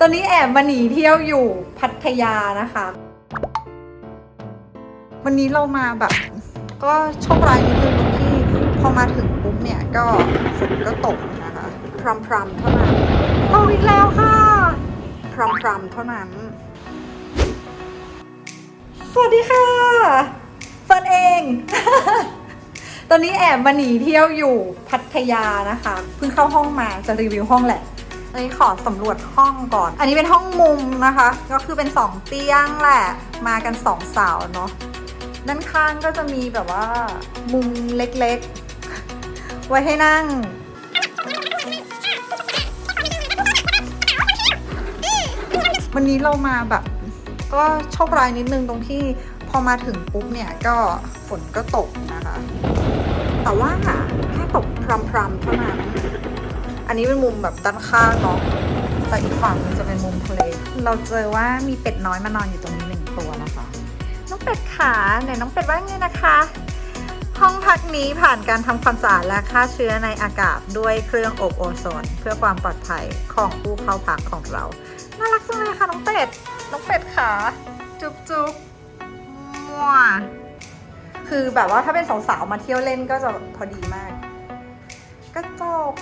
ตอนนี้แอบมาหนีเที่ยวอยู่พัทยานะคะ วันนี้เรามาแบบ ก็โชคร้ายนิดนึงที่พอมาถึงปุ๊บเนี่ยก็ฝนก็ตกนะคะพรำพรำเท่านั้นเอาอีกแล้วค่ะพรำพรำเท่านั้น สวัสดีค่ะเฟิร์นเอง ตอนนี้แอบมาหนีเที่ยวอยู่พัทยานะคะ เพิ่งเข้าห้องมาจะรีวิวห้องแหละ อันนี้ขอสำรวจห้องก่อน อันนี้เป็นห้องมุมนะคะ ก็คือเป็นสองเตียงแหละ มากันสองสาวเนาะ ด้านข้างก็จะมีแบบว่า มุมเล็กๆ ไว้ให้นั่งวันนี้เรามาแบบ ก็โชคร้ายนิดนึงตรงที่พอมาถึงปุ๊บเนี่ยก็ฝนก็ตกนะคะ แต่ว่าแค่ตกพรำๆเท่านั้น อันนี้เป็นมุมแบบด้านข้างเนาะแต่อีกฝั่งจะเป็นมุมทะเล เราเจอว่ามีเป็ดน้อยมานอนอยู่ตรงนี้หนึ่งตัวนะคะ น้องเป็ดขาไหนน้องเป็ดว่าไงนะคะ ห้องพักนี้ผ่านการทำความสะอาดและฆ่าเชื้อในอากาศด้วยเครื่องอบโอโซน เพื่อความปลอดภัยของผู้เข้าพักของเรา น่ารักจังเลยค่ะน้องเป็ด น้องเป็ดขาจุ๊บจุ๊บมัวคือแบบว่าถ้าเป็นสาวๆมาเที่ยวเล่นก็จะพอดีมาก กระจก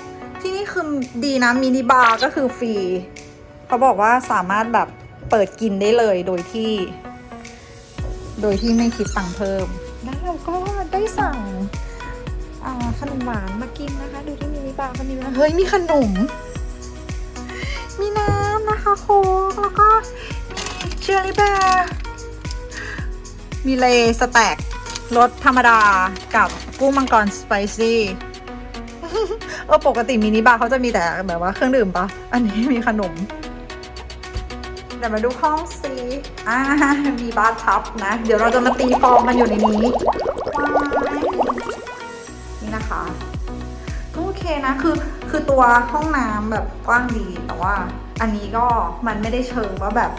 ที่นี่คือดีนะมินิบาร์ก็คือฟรี เขาบอกว่าสามารถแบบเปิดกินได้เลยโดยที่ โดยที่ไม่คิดตังค์เพิ่ม แล้วเราก็ได้สั่งขนมหวานมากินนะคะ ดูที่มินิบาร์ก็มีนะเฮ้ยมีขนม มีน้ำนะคะโค้กแล้วก็มีเชอร์รี่แบร์มีเลสแต็กรสธรรมดากับกุ้งมังกรสไปซี่ เออปกติมินิบาร์เขาจะมีแต่แบบว่าเครื่องดื่มปะอันนี้มีขนมเดี๋ยวมาดูห้องซีอ่ามีบาร์ทับนะ เดี๋ยวเราจะมาตีฟองกันอยู่ในนี้นี่นะคะก็โอเคนะคือคือตัวห้องน้ำแบบกว้างดีแต่ว่า อันนี้ก็มันไม่ได้เชิงว่าแบบ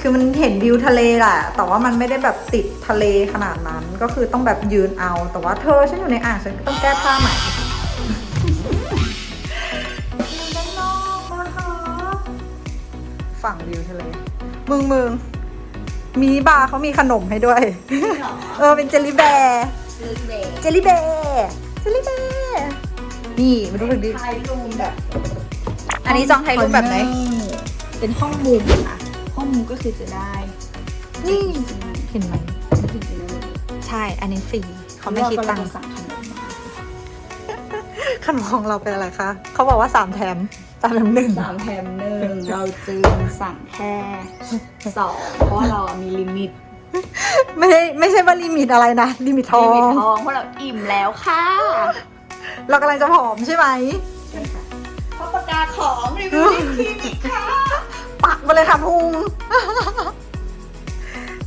คือมันเห็นวิวทะเลแหละแต่ว่ามันไม่ได้แบบติดทะเลขนาดนั้น ก็คือต้องแบบยืนเอา แต่ว่าเธอฉันอยู่ในอ่างฉันก็ต้องแก้ผ้าใหม่ ฝั่งวิวทะเลมึงมึงมินิบาร์เขามีขนมให้ด้วย เออเป็นเจลลี่แบร์เจลลี่แบร์เจลลี่แบร์นี่มาดูดิถ่ายรูปแบบ อันนี้จองไทยรูปแบบไหน เป็นห้องมุมค่ะ ห้องมุมก็คือจะได้ นี่เห็นไหมจริงๆแล้วใช่ อันนี้ฟรีเขาไม่คิดตังค์เรากำลัจะสั่งขนมมาขนมของเราเป็นอะไรคะ เขาบอกว่าสามแถม สามแถมหนึ่งสามแถมหนึ่งเราจึงสั่งแค่สองเพราะว่าเรามีลิมิตไม่ใช่ไม่ใช่ว่าลิมิตอะไรนะลิมิตทอลิมิตง ทองเพราะเราอิ่มแล้วค่ะเรากำลังจะผอมใช่ไหม ใช่ค่ะเพราะประกาศของรีวิวคลินิกค่ะปักมาเลยค่ะพุง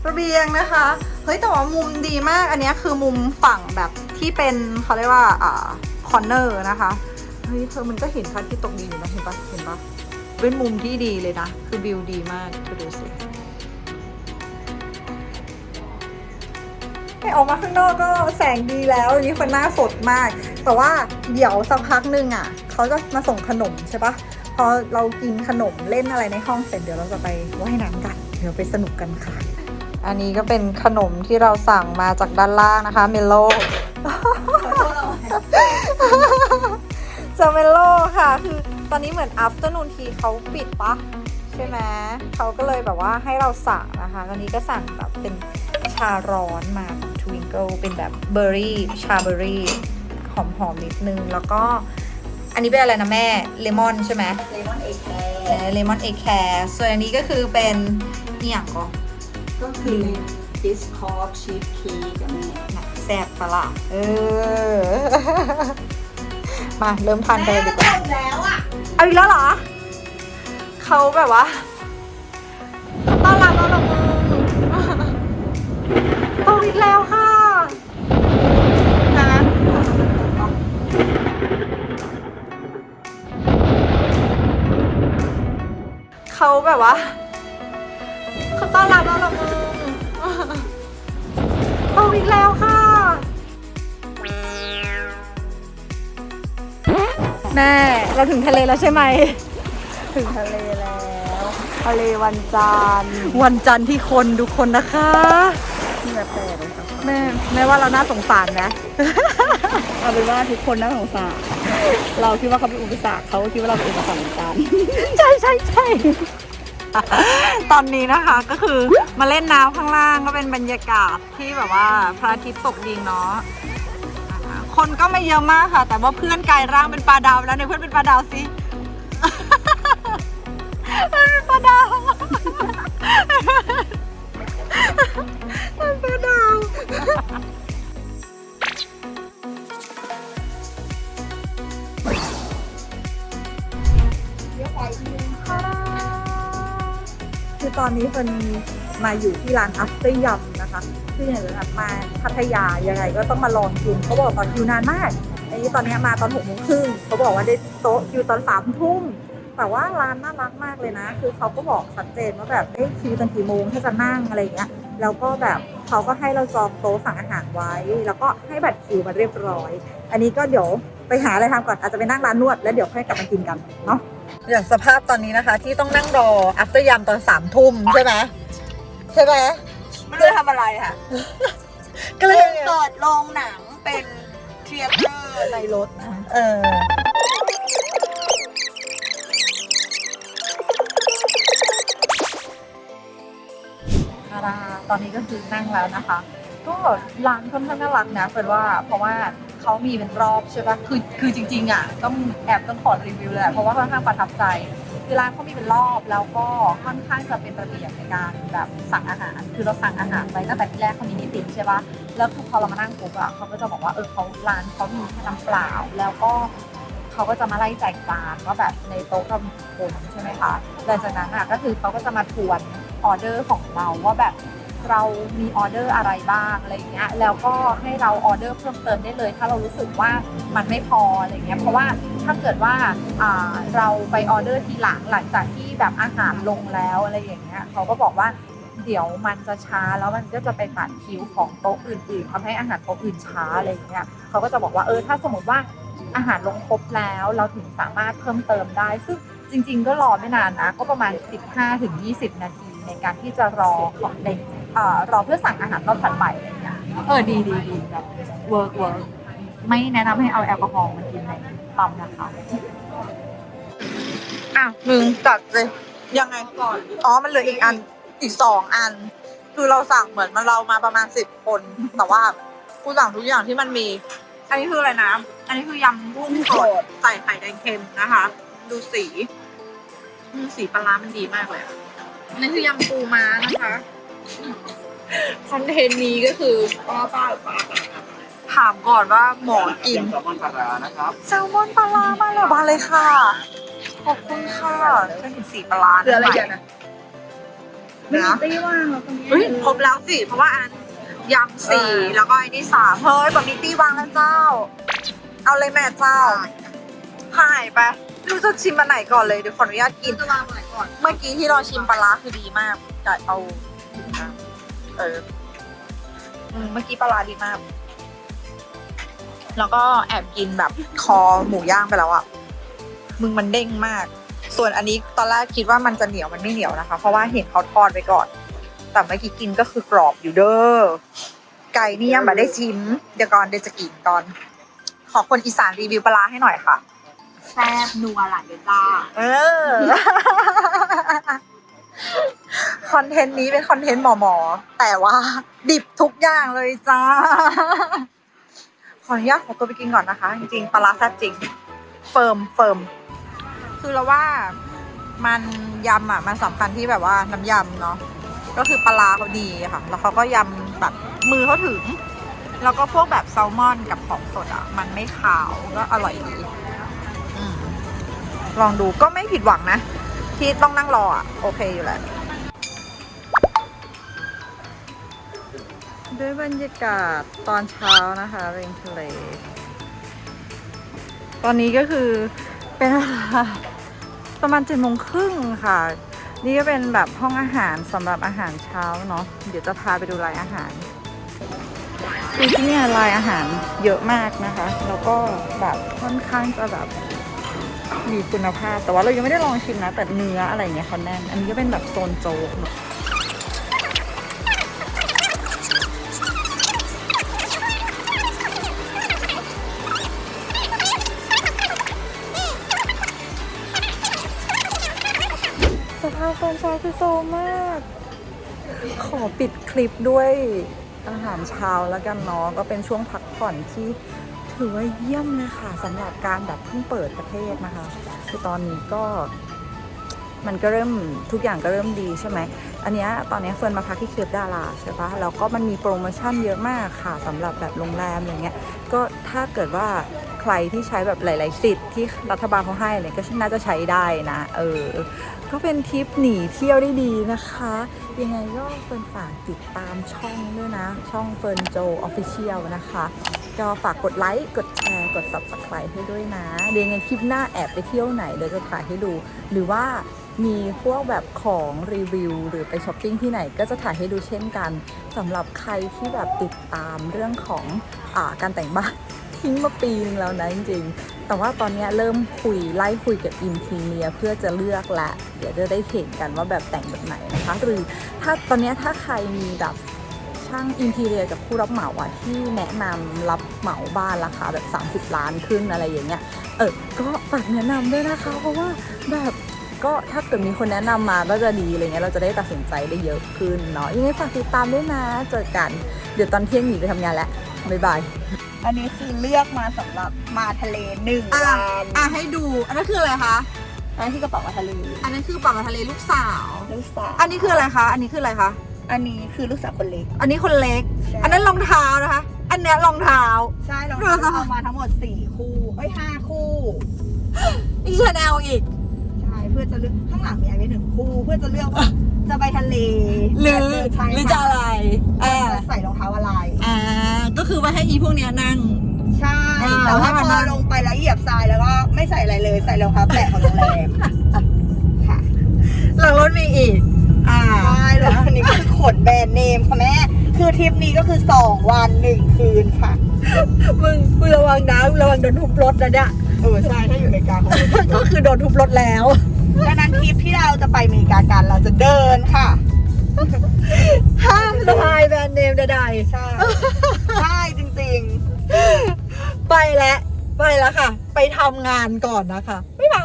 ระเบียงนะคะ เฮ้ยแต่ว่ามุมดีมาก อันนี้คือมุมฝั่งแบบที่เป็นเขาเรียกว่าอ่าคอนเนอร์นะคะเฮ้ยเธอมันก็เห็นพระอาทิตย์ตกดีอยู่นะเห็นปะเห็นปะเป็นมุมที่ดีเลยนะ คือวิวดีมากเธอดูสิไม่ออกมาข้างนอกก็แสงดีแล้วอันนี้คนหน้าสดมาก แต่ว่าเดี๋ยวสักพักหนึงอะเขาจะมาส่งขนมใช่ปะพอเรากินขนมเล่นอะไรในห้องเสร็จเดี๋ยวเราจะไปว่ายน้ำกัน เดี๋ยวไปสนุกกันค่ะ อันนี้ก็เป็นขนมที่เราสั่งมาจากด้านล่างนะคะเมลโล จากเมลโลค่ะ คือตอนนี้เหมือน afternoon tea เขาปิดปะใช่ไหมเขาก็เลยแบบว่าให้เราสั่งนะคะ ตอนนี้ก็สั่งแบบเป็นชาร้อนมาทวิงเกิลเป็นแบบเบอร์รี่ชาเบอร์รี่หอมๆนิดนึง แล้วก็อันนี้เป็นอะไรนะแม่ เลมอนใช่ไหมเลมอนเอแคเลมอนเอแคร์ส่วนอันนี้ก็คือเป็นนี่อย่างก็ก็คือบิสคอฟชีสเค้กกับแม่หนักแซ่บปะล่ะเออ มาเริ่มทานกันเลยดีกว่าแล้วอะเอาอีกแล้วเหรอ เขาแบบว่าต้อนรับเราเหรอมึงโตอีกแล้วค่ะนะเขาแบบว่าเขา แม่เราถึงทะเลแล้วใช่ไหม ถึงทะเลแล้ว ทะเลวันจันทร์วันจันทร์ที่คนดูคนนะคะที่แบบแปลกเลยครับแม่แม่ว่าเราน่าสงสารนะ เอาเป็นว่าทุกคนน่าสงสาร เราคิดว่าเขาเป็นอุปสรรคเขาก็คิดว่าเราเป็นอุปสรรคเหมือนกัน ใช่ใช่ใช่ตอนนี้นะคะก็คือมาเล่นน้ำข้างล่างก็เป็นบรรยากาศที่แบบว่าพระอาทิตย์ตกดินเนาะอ่า คนก็ไม่เยอะมากค่ะ แต่ว่าเพื่อนกลายร่างเป็นปลาดาวแล้วในเพื่อนเป็นปลาดาวสิเพื่อนเป็นปลาดาวเป็นปลาดาว คือตอนนี้เฟิร์นมาอยู่ที่ร้านอัฟเตอร์ยำ นะคะคืออย่างแบบมาพัทยายังไงก็ต้องมาลองกินเขาบอกตอนคิวนานมากอันนี้ตอนนี้มาตอนหกโมงครึ่งเขาบอกว่าได้โต๊ะคิวตอนสามทุ่มแต่ว่าร้านน่ารักมากเลยนะ คือเขาก็บอกชัดเจนว่าแบบเอ้ยคิวตอนกี่โมงถ้าจะนั่งอะไรอย่างเงี้ยแล้วก็แบบเขาก็ให้เราจองโต๊ะสั่งอาหารไว้ แล้วก็ให้บัตรคิวมาเรียบร้อย อันนี้ก็เดี๋ยวไปหาอะไรทำก่อนอาจจะไปนั่งร้านนวดแล้วเดี๋ยวค่อยกลับมากินกันเนาะอย่างสภาพตอนนี้นะคะ ที่ต้องนั่งรอ after ยำตอนสามทุ่มใช่ไหมใช่ไหม ไม่รู้จะทำอะไรค่ะก็เลยเปิดโรงหนังเป็นเทยเตอร์ในรถนะเออคาราตอนนี้ก็คือนั่งแล้วนะคะ ก็ร้านค่อนข้างน่ารักนะเฟิร์นว่าเพราะว่าเขามีเป็นรอบใช่ปะคือคือจริงๆอะต้องแอบต้องขอรีวิวเลยอะเพราะว่าค่อนข้างประทับใจ คือร้านเขามีเป็นรอบแล้วก็ค่อนข้างจะเป็นระเบียบในการแบบสั่งอาหาร คือเราสั่งอาหารไปตั้งแต่ที่แรกเขามีนิติใช่ปะแล้วคือพอเรามานั่งปุ๊บอะเขาก็จะบอกว่าเออเขาร้านเขามีแค่น้ำเปล่า แล้วก็เขาก็จะมาไล่แจกจานว่าแบบในโต๊ะเรามีกี่คนใช่ไหมคะหลังจากนั้นอะก็คือเขาก็จะมาทวนออเดอร์ของเราว่าแบบเรามีออเดอร์อะไรบ้างอะไรอย่างเงี้ยแล้วก็ให้เราออเดอร์เพิ่มเติมได้เลย ถ้าเรารู้สึกว่ามันไม่พออะไรเงี้ยเพราะว่า ถ้าเกิดว่าเราไปออเดอร์ทีหลังหลังจากที่แบบอาหารลงแล้วอะไรอย่างเงี้ยเขาก็บอกว่าเดี๋ยวมันจะช้าแล้วมันก็จะไปตัดคิวของโต๊ะอื่นๆทำให้อาหารโต๊ะอื่นช้าอะไรอย่างเงี้ยเขาก็จะบอกว่าเออถ้าสมมติว่าอาหารลงครบแล้วเราถึงสามารถเพิ่มเติมได้ ซึ่งจริง ๆ ก็รอไม่นานนะ ก็ประมาณ 15-20 นาทีในการที่จะรอของในเอ่อรอเพื่อสั่งอาหารรอบถัดไปอะไรอย่างเงี้ยเออดีดีดีแบบเวิร์กเวิร์ก ไม่แนะนำให้เอาแอลกอฮอล์มากินในปั๊มนะคะอ้าวมึงจัดเลยยังไงก่อนอ๋อมันเหลืออีกอันอีกสองอัน คือเราสั่งเหมือนมันเรามาประมาณสิบคน แต่ว่ากูสั่งทุกอย่างที่มันมี อันนี้คืออะไรนะ อันนี้คือยำกุ้งสดใส่ไข่แดงเค็มนะคะ ดูสีอืมสีปลาร้ามันดีมากเลยอะอันนี้คือยำปูม้านะคะ คอนเทนต์นี้ก็คือป้าป้าป้า ถามก่อนว่าหมอกินแซลมอนปลาร้านะครับแซลมอนปลาร้ามาแล้วมาเลยค่ะ ขอบคุณค่ะเป็นถึงสีปลาร้าเหลืออะไรอย่างนะไม่นะมีตี้ว่างแล้วตรงนี้เฮ้ยครบแล้วสิเพราะว่าอันยำสี่แล้วก็ไอ้นี่สามเฮ้ยบะหมี่ตี้วางแล้วเจ้า เอาเลยแม่เจ้าหายไปไม่รู้จะชิมอันไหนก่อนเลยเดี๋ยวขออนุญาตกินจะวางไหนก่อนเมื่อกี้ที่เราชิมปลาร้าคือดีมากจะเอาเอออืมเมื่อกี้ปลาร้าดีมาก แล้วก็แอบกินแบบคอหมูย่างไปแล้วอะมึงมันเด้งมาก ส่วนอันนี้ตอนแรกคิดว่ามันจะเหนียวมันไม่เหนียวนะคะ เพราะว่าเห็นเขาทอดไปก่อน แต่เมื่อกี้กินก็คือกรอบอยู่เด้อ ไก่นี่ยังไม่ได้ชิม เดี๋ยวก่อนเดี๋ยวจะกินตอน ขอคนอีสานรีวิวปลาร้าให้หน่อยค่ะ แซ่บนัวหลายเลยจ้า เออ คอนเทนต์นี้เป็นคอนเทนต์หมอหมอๆแต่ว่า ดิบทุกอย่างเลยจ้า ขออนุญาตขอตัวไปกินก่อนนะคะ จริงๆปลาแซ่บจริง เฟิร์มเฟิร์มคือเราว่ามันยำอะมันสำคัญที่แบบว่าน้ำยำเนาะก็คือปลาเขาดีค่ะ แล้วเขาก็ยำแบบมือเขาถึง แล้วก็พวกแบบแซลมอนกับของสดอะ มันไม่ขาวก็อร่อยดีอลองดูก็ไม่ผิดหวังนะ ที่ต้องนั่งรออะ โอเคอยู่แหละ ด้วยบรรยากาศตอนเช้านะคะริมทะเล ตอนนี้ก็คือเป็นเวลาประมาณเจ็ดโมงครึ่งค่ะ นี่ก็เป็นแบบห้องอาหารสำหรับอาหารเช้าเนาะเดี๋ยวจะพาไปดูรายอาหารคือที่นี่รายอาหารเยอะมากนะคะ แล้วก็แบบค่อนข้างจะแบบมีคุณภาพ แต่ว่าเรายังไม่ได้ลองชิมนะ แต่เนื้ออะไรเงี้ยเขาแน่น อันนี้ก็เป็นแบบโซนโจ๊กเนอะ สภาพโซนชายคือโซมาก ขอปิดคลิปด้วยอาหารเช้าแล้วกันเนาะก็เป็นช่วงพักผ่อนที่ถือว่าเยี่ยมเลยค่ะสำหรับการแบบเพิ่งเปิดประเทศนะคะ คือตอนนี้ก็มันก็เริ่มทุกอย่างก็เริ่มดีใช่ไหม อันนี้ตอนนี้เฟิร์นมาพักที่เคปดาราใช่ปะแล้วก็มันมีโปรโมชั่นเยอะมากค่ะสำหรับแบบโรงแรมอะไรเงี้ย ก็ถ้าเกิดว่า ใครที่ใช้แบบหลาย ๆ สิทธิ์ที่รัฐบาลเขาให้อะไรก็น่าจะใช้ได้นะ เออ ก็เป็นทริปหนีเที่ยวได้ดีนะคะ ยังไงก็เฟิร์นฝากติดตามช่องด้วยนะ ช่องเฟิร์นโจออฟฟิเชียลนะคะ ก็ฝากกดไลค์ กดแชร์ กด subscribe ให้ด้วยนะ เดี๋ยวยังไงคลิปหน้าแอบไปเที่ยวไหนเดี๋ยวจะถ่ายให้ดู หรือว่ามีพวกแบบของรีวิว หรือไปช้อปปิ้งที่ไหนก็จะถ่ายให้ดูเช่นกันสำหรับใครที่แบบติดตามเรื่องของอาการแต่งบ้าน ทิ้งมาปีนึงแล้วนะจริงๆ แต่ว่าตอนนี้เริ่มคุยไล่คุยกับอินทีเนียเพื่อจะเลือกละ เดี๋ยวจะได้เห็นกันว่าแบบแต่งแบบไหนนะคะ หรือถ้าตอนนี้ถ้าใครมีแบบช่างอินทีเรียกับผู้รับเหมาอะที่แนะนำรับเหมาบ้านราคาแบบ 30 ล้านขึ้นอะไรอย่างเงี้ย เออ ก็ฝากแนะนำด้วยนะคะ เพราะว่าแบบก็ถ้าเกิดมีคนแนะนำมาก็จะดีอะไรเงี้ยเราจะได้ตัดสินใจได้เยอะขึ้นเนาะยังไงฝากติดตามด้วยนะ เจอกัน เดี๋ยวตอนเที่ยงหนีไปทำงานแล้วบ๊ายบาย อันนี้คือเลือกมาสำหรับมาทะเลหนึ่งอะวันอะให้ดู อันนั้นคืออะไรคะ อันนี้คือกระเป๋ามาทะเลอันนั้นคือปากมาทะเลลูกสาว ลูกสาวอันนี้คืออะไรคะ อันนี้คืออะไรคะ อันนี้คือลูกสาวคนเล็กอันนี้คนเล็กใช่อันนั้นรองเท้านะคะ อันเนี้ยรองเท้า ใช่เราเราจะ เอามาทั้งหมดสี่คู่เอ้ยห้าคู่อีชาแนลอีก ใช่เพื่อจะเลือกข้างหลังมีอันนี้หนึ่งคู่ เพื่อจะเลือกว่า จะไปทะเลหรือจะเดินชายหรือจะอะไรหาอ่าดจะใส่รองเท้าอะไรอ่าก็คือว่าให้อีพวกเนี้ยนั่ง ใช่อ่าแต่ว่าให้มันพอนั่งลงไปแล้วเหยียบทรายแล้วก็ไม่ใส่อะไรเลยใส่รองเท้าแตะของโรงแรมค่ะหลังรถมีอีกอ่าใช่แล้วอันนี้ก็คือขนแบรนด์เนมค่ะแม่คือทริปนี้ก็คือ2วัน1คืนค่ะ มึงมึงระวังนะมึงระวังโดนทุบรถนะเนี่ยเออใช่ถ้าอยู่ในกลางของก็คือโดนทุบรถแล้ว ดังนั้นทริปที่เราจะไปอเมริกากันเราจะเดินค่ะ ห้ามสะพายแบรนด์เนมใดใช่ ใช่จริงๆ ไปแล้ว ไปแล้วค่ะ ไปทำงานก่อนนะคะบ๊ายบาย